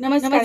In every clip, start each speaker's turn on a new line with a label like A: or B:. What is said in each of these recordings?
A: नमस्कार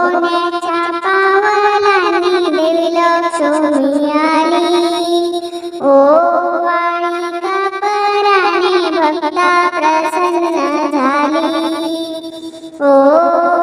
B: Oh!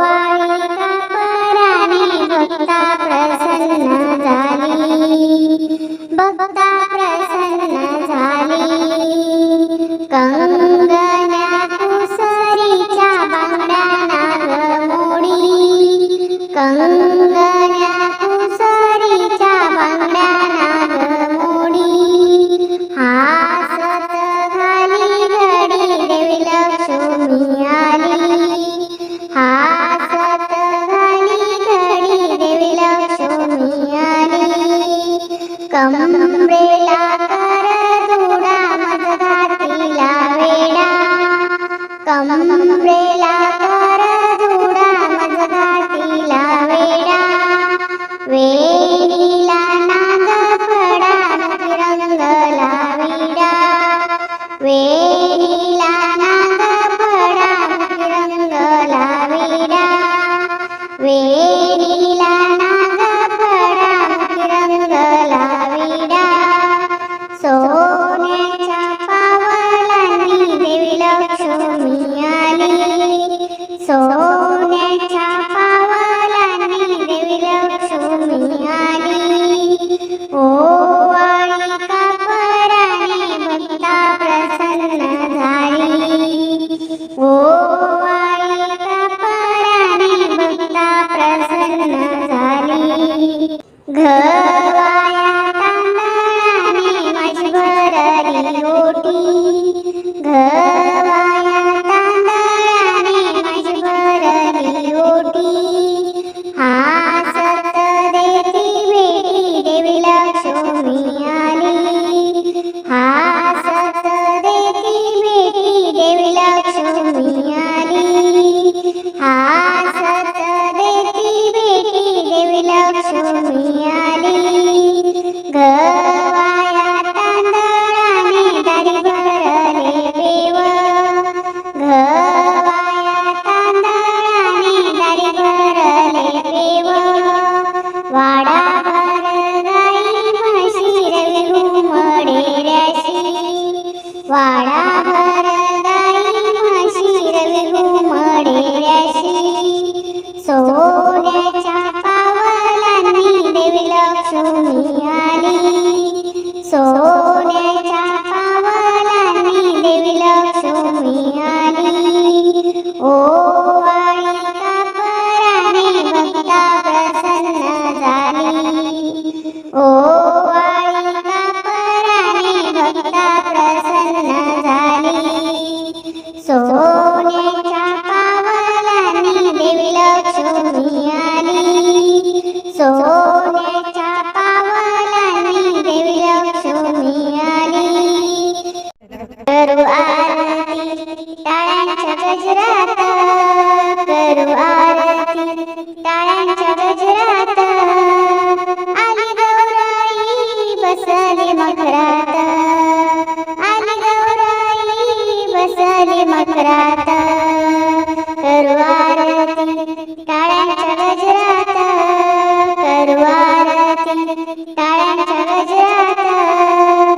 B: कमरेला कर जोडा मजगातीला वेडा कमरेला कर जोडा मजगातीला वेडा वेणीला नाग फडा रंगला विडा वेणीला घ वाडा भरदाई म्हशी रवी घुमडे रशी सोन्याच्या पावलांनी देवी लक्ष्मी आली. सोन्याच्या पावलांनी देवी लक्ष्मी आली ओ प्रसन्न झाली. ओ da da da da da da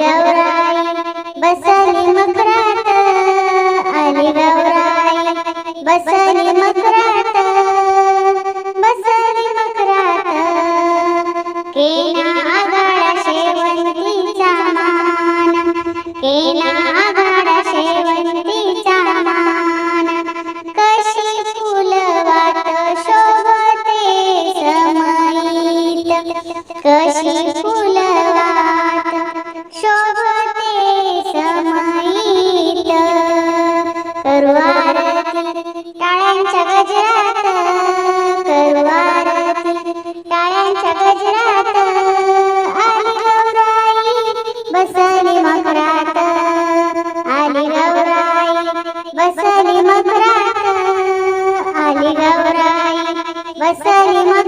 B: Gaurai बसली मकरात आली गौराई बसली मकरात vai sair uma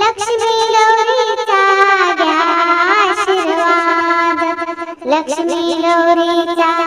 B: लक्ष्मी गौरीचा घ्या लक्ष्मी गौरीचा